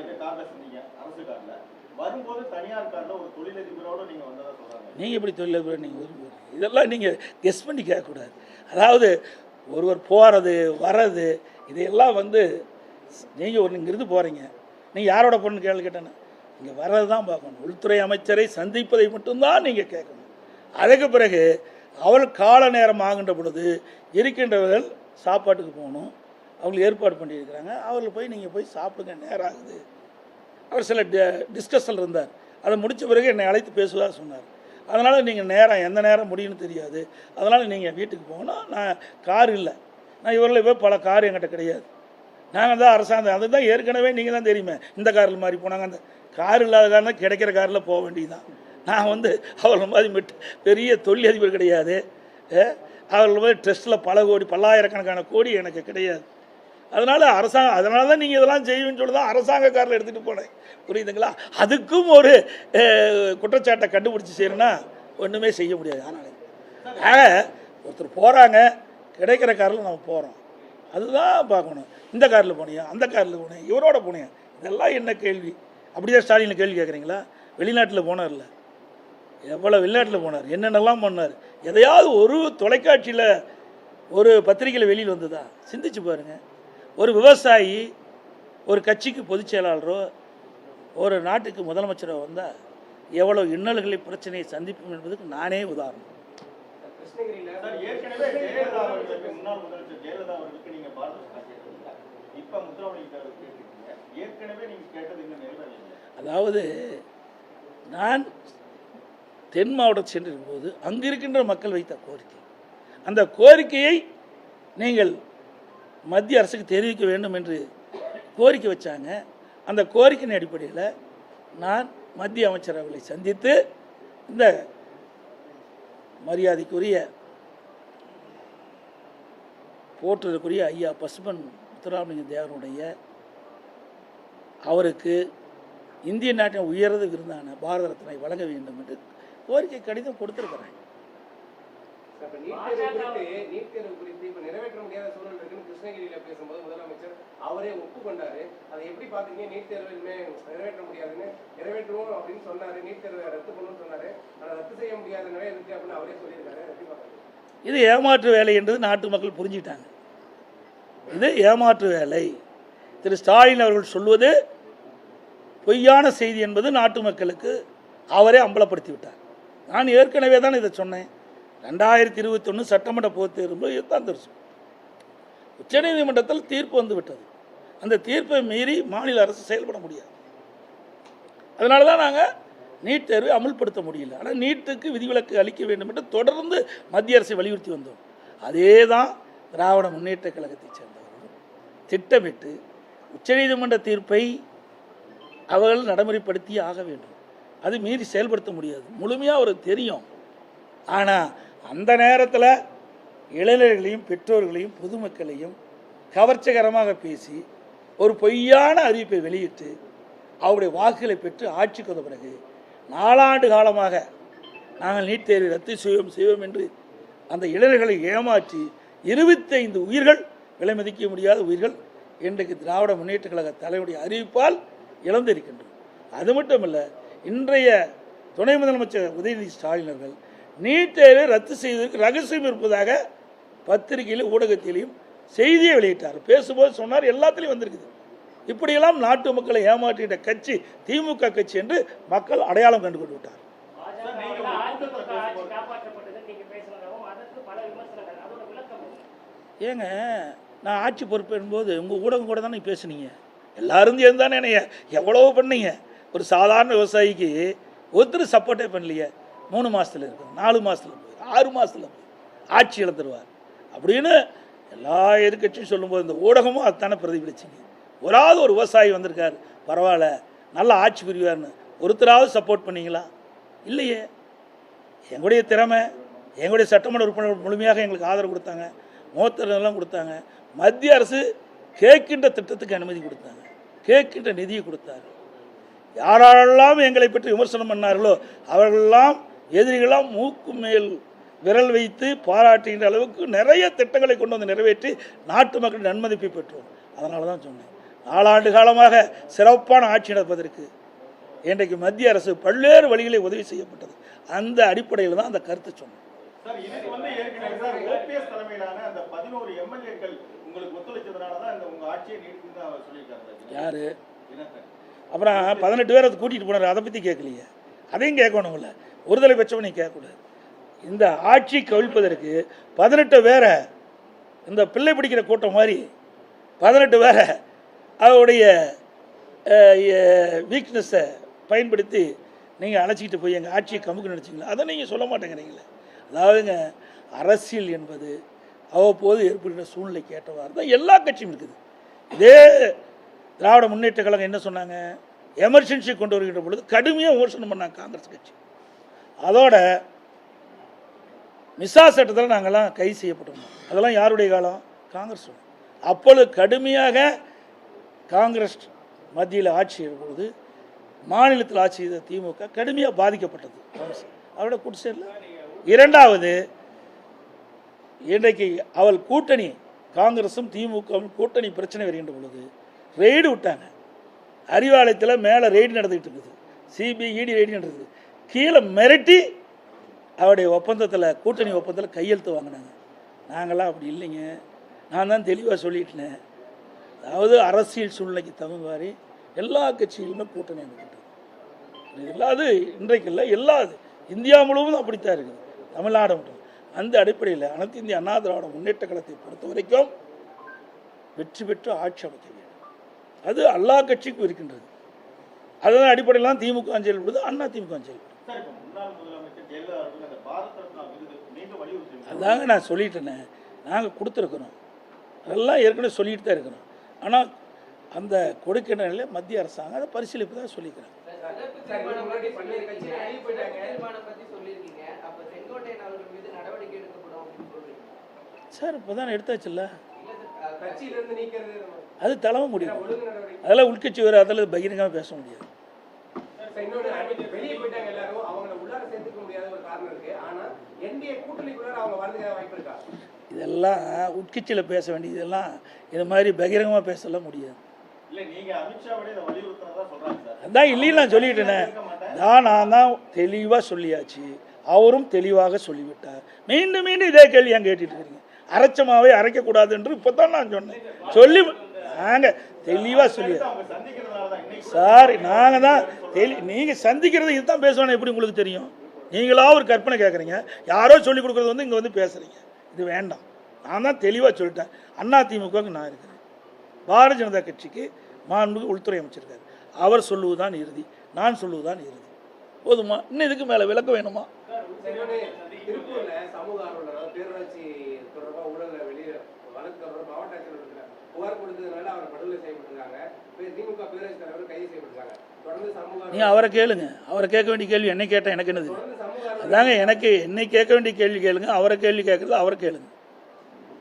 இது அரசு வரும்போது தனியார் ஒரு நீங்க நீங்கள் எப்படி தொழிலதிபர் நீங்கள் விரும்புகிறீங்க இதெல்லாம் நீங்கள் கெஸ் பண்ணி கேட்கக்கூடாது. அதாவது ஒருவர் போகிறது வர்றது இதையெல்லாம் வந்து நீங்கள் ஒரு இங்கிருந்து போகிறீங்க நீங்கள் யாரோட பொண்ணு கேள்வி கேட்டேன்னு? இங்கே வர்றது தான் பார்க்கணும். உள்துறை அமைச்சரை சந்திப்பதை மட்டும்தான் நீங்கள் கேட்கணும். அதுக்கு பிறகு அவள் கால நேரம் ஆகின்ற பொழுது இருக்கின்றவர்கள் சாப்பாட்டுக்கு போகணும். அவங்களுக்கு ஏற்பாடு பண்ணியிருக்கிறாங்க. அவரில் போய் நீங்கள் போய் சாப்பிடுங்க நேரம் ஆகுது. அவர் சில டிஸ்கஷன் இருந்தார். அதை முடித்த பிறகு என்னை அழைத்து பேசுவதாக சொன்னார். அதனால் நீங்கள் நேரம் எந்த நேரம் முடியும்னு தெரியாது. அதனால் நீங்கள் வீட்டுக்கு போகணும். நான் கார் இல்லை. நான் இவரில் போய் பல கார் என்கிட்ட கிடையாது. நாங்கள் தான் அரசாங்கம். அதுதான் ஏற்கனவே நீங்கள் தான் தெரியுமே. இந்த காரில் மாதிரி போனாங்க. அந்த கார் இல்லாத காரணம் கிடைக்கிற காரில் போக வேண்டியதுதான். நான் வந்து அவர்கள் மாதிரி மெட் பெரிய தொழிலதிபர் கிடையாது. அவர்கள் மாதிரி ட்ரெஸ்ட்டில் பல கோடி பல்லாயிரக்கணக்கான கோடி எனக்கு கிடையாது. அதனால் அரசாங்கம் அதனால தான் நீங்கள் இதெல்லாம் செய்வேன்னு சொல்லி தான் அரசாங்க காரில் எடுத்துகிட்டு போனேன். புரியுதுங்களா? அதுக்கும் ஒரு குற்றச்சாட்டை கண்டுபிடிச்சி செய்யணும்னா ஒன்றுமே செய்ய முடியாது. அதனால் ஆக ஒருத்தர் போகிறாங்க கிடைக்கிற காரில் நம்ம போகிறோம் அதுதான் பார்க்கணும். இந்த காரில் போனியா? அந்த காரில் போனியா? இவரோட போனியா? இதெல்லாம் என்ன கேள்வி? அப்படியே ஸ்டாலின் கேள்வி கேட்குறீங்களா? வெளிநாட்டில் போனார்ல. எவ்வளோ வெளிநாட்டில் போனார்? என்னென்னலாம் பண்ணார்? எதையாவது ஒரு தொலைக்காட்சியில் ஒரு பத்திரிக்கையில் வெளியில் வந்ததா? சிந்திச்சு பாருங்கள் ஒரு விவசாயி ஒரு கட்சிக்கு பொதுச் செயலாளரோ ஒரு நாட்டுக்கு முதலமைச்சரோ வந்தால் எவ்வளோ இன்னல்களை பிரச்சனையை சந்திப்போம் என்பதுக்கு நானே உதாரணம். அதாவது நான் தென் மாவட்டம் சென்றிருக்கும் போது அங்கு இருக்கின்ற மக்கள் வைத்த கோரிக்கை. அந்த கோரிக்கையை நீங்கள் மத்திய அரசுக்கு தெரிவிக்க வேண்டும் என்று கோரிக்கை வச்சாங்க. அந்த கோரிக்கையின் அடிப்படையில் நான் மத்திய அமைச்சர் அவர்களை சந்தித்து இந்த மரியாதைக்குரிய போற்றுதற்குரிய ஐயா பசுமன் முத்துராமலிங்க தேவனுடைய அவருக்கு இந்திய நாட்டின் உயர்ந்த விருந்தான பாரத ரத்னை வழங்க வேண்டும் என்று கோரிக்கை கடிதம் கொடுத்துருக்குறேன் இப்ப நீட் தேர்வு குறித்து நீட் தேர்வு குறித்து இப்ப நிறைவேற்ற முடியாத சூழல் இருக்குன்னு கிருஷ்ணகிரியில பேசும்போது முதலமைச்சர் அவரே ஒப்புக்கொண்டாரு. அதை எப்படி பாத்தீங்க நீட் தேர்வு இனிமே நிறைவேற்ற முடியாதுன்னு நிறைவேற்றுவோம் அப்படின்னு சொன்னாரு. நீட் தேர்வை ரத்து பண்ணணும்னு சொன்னாரு. ஆனா ரத்து செய்ய முடியாத நிலை இருக்கு அப்படின்னு அவரே சொல்லியிருக்காரு. எப்படி பாக்குறீங்க? இது ஏமாற்று வேலை என்றது நாட்டு மக்கள் புரிஞ்சுக்கிட்டாங்க. இது ஏமாற்று வேலை. திரு ஸ்டாலின் அவர்கள் சொல்வது பொய்யான செய்தி என்பது நாட்டு மக்களுக்கு அவரே அம்பலப்படுத்தி விட்டார் நான் ஏற்கனவே தான் இதை சொன்னேன். ரெண்டாயிரத்தி இருபத்தொன்று சட்டமன்ற பொது தேர்வு இதுதான் தெரியும் உச்சநீதிமன்றத்தில் தீர்ப்பு வந்து விட்டது. அந்த தீர்ப்பை மீறி மாநில அரசு செயல்பட முடியாது. அதனால தான் நாங்கள் நீட் தேர்வை அமுல்படுத்த முடியல. ஆனால் நீட்டுக்கு விதிவிலக்கு அளிக்க வேண்டும் என்று தொடர்ந்து மத்திய அரசை வலியுறுத்தி வந்தோம். அதே தான் திராவிட முன்னேற்ற கழகத்தை சேர்ந்தவர்கள் திட்டமிட்டு உச்சநீதிமன்ற தீர்ப்பை அவர்கள் நடைமுறைப்படுத்தி ஆக வேண்டும். அது மீறி செயல்படுத்த முடியாது. முழுமையாக அவருக்கு தெரியும். ஆனால் அந்த நேரத்தில் இளைஞர்களையும் பெற்றோர்களையும் பொதுமக்களையும் கவர்ச்சிகரமாக பேசி ஒரு பொய்யான அறிவிப்பை வெளியிட்டு அவருடைய வாக்குகளை பெற்று ஆட்சிக்கு வந்த பிறகு நாலாண்டு காலமாக நாங்கள் நீட் தேர்வை ரத்து செய்வோம் செய்வோம் என்று அந்த இளைஞர்களை ஏமாற்றி இருபத்தைந்து உயிர்கள் விலை மதிக்க முடியாத உயிர்கள் இன்றைக்கு திராவிட முன்னேற்ற கழக தலைவருடைய அறிவிப்பால் இழந்திருக்கின்றோம் அது மட்டுமல்ல இன்றைய துணை முதலமைச்சர் உதயநிதி ஸ்டாலின் அவர்கள் நீட் தேர்வை ரத்து செய்வதற்கு ரகசியம் இருப்பதாக பத்திரிகையிலும் ஊடகத்திலையும் செய்தியை வெளியிட்டார். பேசும்போது சொன்னார் எல்லாத்துலேயும் வந்திருக்குது. இப்படியெல்லாம் நாட்டு மக்களை ஏமாற்றிட்ட கட்சி திமுக கட்சி என்று மக்கள் அடையாளம் கண்டு கொண்டு விட்டார். ஏங்க நான் ஆட்சி பொறுப்பேறும்போது உங்கள் ஊடகம் கூட தானே பேசுனீங்க. எல்லாரும் சேர்ந்தானே என்னைய எவ்வளவோ பண்ணீங்க. ஒரு சாதாரண விவசாயிக்கு ஒருத்தர் சப்போர்ட்டே பண்ணலையே. மூணு மாதத்தில் இருக்கும் நாலு மாதத்தில் போய் ஆறு மாதத்தில் போய் ஆட்சி இழந்துருவார். அப்படின்னு எல்லா எதிர்கட்சியும் சொல்லும்போது இந்த ஊடகமும் அதுதானே பிரதிபலிச்சிங்க. ஒராவது ஒரு விவசாயி வந்திருக்கார். பரவாயில்ல நல்லா ஆட்சி புரிவார்னு. ஒருத்தராவது சப்போர்ட் பண்ணிங்களா? இல்லையே. எங்களுடைய திறமை எங்களுடைய சட்டமன்ற உறுப்பினர்கள் முழுமையாக எங்களுக்கு ஆதரவு கொடுத்தாங்க. மூத்தரெல்லாம் கொடுத்தாங்க. மத்திய அரசு கேட்கின்ற திட்டத்துக்கு அனுமதி கொடுத்தாங்க. கேட்கின்ற நிதியை கொடுத்தாங்க யாரெல்லாம் எங்களை பற்றி விமர்சனம் பண்ணார்களோ அவர்களெல்லாம் எதிரிகளாம் மூக்கு மேல் விரல் வைத்து பாராட்டுகின்ற அளவுக்கு நிறைய திட்டங்களை கொண்டு வந்து நிறைவேற்றி நாட்டு மக்களின் நன்மதிப்பை பெற்றோம். அதனால தான் சொன்னேன். நாலாண்டு காலமாக சிறப்பான ஆட்சி நடப்பதற்கு இன்றைக்கு மத்திய அரசு பல்வேறு வழிகளை உதவி செய்யப்பட்டது. அந்த அடிப்படையில் தான் அந்த கருத்தை சொன்னேன். யாரு. அப்புறம் பதினெட்டு பேர் அதை கூட்டிகிட்டு போனார். அதை பற்றி கேட்கலையே. அதையும் கேட்கணும்ல. ஒருதலை பட்சம் நீ கேட்கக்கூடாது. இந்த ஆட்சி கவிழ்ப்பதற்கு பதினெட்டு பேரை இந்த பிள்ளை பிடிக்கிற கூட்டம் மாதிரி பதினெட்டு பேரை அவருடைய வீக்னஸை பயன்படுத்தி நீங்கள் அழைச்சிக்கிட்டு போய் எங்கள் ஆட்சியை கமுக்கு நினச்சிங்களா அதை நீங்கள் சொல்ல மாட்டேங்கிறீங்களே. அதாவதுங்க அரசியல் என்பது அவ்வப்போது ஏற்படுகிற சூழ்நிலை கேட்டவாறு தான் எல்லா கட்சியும் இருக்குது. இதே திராவிட முன்னேற்ற கழகம் என்ன சொன்னாங்க? எமர்ஜென்சி கொண்டு வருகின்ற பொழுது கடுமையாக விமர்சனம் பண்ணாங்க காங்கிரஸ் கட்சி. அதோட மிசா சட்டத்தில் நாங்கள்லாம் கைது செய்யப்பட்டோம் அதெல்லாம் யாருடைய காலம்? காங்கிரஸ் அப்பொழுது கடுமையாக காங்கிரஸ் மத்தியில் ஆட்சி செய்யும் பொழுது மாநிலத்தில் ஆட்சி செய்த திமுக கடுமையாக பாதிக்கப்பட்டது. காங்கிரஸ் அவரோட குடிசையில் இரண்டாவது இன்றைக்கு அவள் கூட்டணி காங்கிரஸும் திமுகவும் கூட்டணி பிரச்சனை வருகின்ற பொழுது ரெய்டு விட்டாங்க. அறிவாலயத்தில் மேலே ரெய்டு நடந்துகிட்டு இருக்குது சிபிஐடி ரெய்டு நடக்குது கீழே மிரட்டி அவருடைய ஒப்பந்தத்தில் கூட்டணி ஒப்பந்தத்தில் கையெழுத்து வாங்கினாங்க. நாங்களாம் அப்படி இல்லைங்க. நான் தான் தெளிவாக சொல்லிட்டேன். அதாவது அரசியல் சூழ்நிலைக்கு தகுந்த மாதிரி எல்லா கட்சியிலுமே கூட்டணி அமைக்கிட்டது இது இல்லாது இன்றைக்கு இல்லை எல்லா இந்தியா முழுவதும் அப்படித்தான் இருக்குது. தமிழ்நாடு மட்டும். அந்த அடிப்படையில் அனைத்து இந்திய அண்ணா திராவிட முன்னேற்ற கழகத்தை பொறுத்த வரைக்கும் வெற்றி பெற்று ஆட்சி அமைக்க வேண்டும். அது எல்லா கட்சிக்கும் இருக்கின்றது. அதன் அடிப்படையில் தான் திமுக செயல்படுது அண்ணா திமுக செயல்படுது அதாங்க நான் சொல்லிட்டேனே. நாங்கள் கொடுத்துருக்குறோம். அதெல்லாம் ஏற்கனவே சொல்லிட்டு தான் இருக்கிறோம். ஆனால் அந்த கொடுக்கிற நிலையில் மத்திய அரசாங்கம் அதை பரிசீலிப்பு தான் சொல்லிக்கிறேன் சார், இப்போ தான் எடுத்தாச்சுல்ல? இல்ல சார் அஹ், கட்சியில இருந்து நீக்கிறது அது தலைமை முடியும். அதெல்லாம் உள்கட்சி வேறு அதில் பகிரங்கமாக பேச முடியாது. வெளியே போயிட்டாங்க எல்லாரும் அவங்கள உள்ளார சேர்த்துக்க முடியாத ஒரு காரணம் இருக்கு. ஆனா என்டிஏ கூட்டணிக்குள்ளார அவங்க வரதுக்கான வாய்ப்பு இருக்கா? இதெல்லாம் உட்கட்சியில் பேச வேண்டியதெல்லாம் இது மாதிரி பகிரங்கமாக பேசலாம் முடியாது. இல்ல நீங்க அமித்ஷாவோட இதை வலியுறுத்தினதா சொல்றாங்க சார். அதான் இல்லைன்னு நான் சொல்லிட்டேனே. நான் நான் தான் தெளிவாக சொல்லியாச்சு. அவரும் தெளிவாக சொல்லிவிட்டார். மீண்டும் மீண்டும் இதே கேள்வி ஏன் கேட்டுட்டு இருக்கீங்க? அரைச்சமாவே அரைக்கக்கூடாது என்று இப்போ தான் நான் சொன்னேன். சொல்லி நாங்கள் தெளிவாக சொல்லி சார் நாங்கள் தான் தெளி நீங்கள் சந்திக்கிறது இதுதான் பேசுவானே எப்படி உங்களுக்கு தெரியும்? நீங்களாக ஒரு கற்பனை கேட்குறீங்க யாரோ சொல்லிக் கொடுக்குறது வந்து இங்கே வந்து பேசுகிறீங்க இது வேண்டாம். நான் தான் தெளிவாக சொல்லிட்டேன். அண்ணா திமுகவுக்கு நான் இருக்கிறேன். பாரதிய ஜனதா கட்சிக்கு மாண்புக்கு உள்துறை அமைச்சிருக்காரு அவர் சொல்லுவதுதான் இறுதி. நான் சொல்லுவதுதான் இறுதி. போதுமா? இன்னும் இதுக்கு மேலே விளக்க வேணுமா? திருப்பூர்ல சமூக ஆர்வலர் பேரூராட்சி தொடர்பாக ஊழல வெளியே வழக்கு தொடர்பா மாவட்ட ஆட்சியர் புகார் கொடுத்ததுனால அவர் படுகொலை செய்யப்பட்டிருக்காங்க திமுக பேரரசு தலைவர் கைது செய்யப்பட்டிருக்காங்க தொடர்ந்து சமூக ஆர்வலர் நீங்கள் அவரை கேளுங்க. அவரை கேட்க வேண்டிய கேள்வி என்னை கேட்டால் எனக்கு என்னது? அதாங்க எனக்கு என்னை கேட்க வேண்டிய கேள்வி கேளுங்க. அவரை கேள்வி கேட்குறது அவரை கேளுங்க.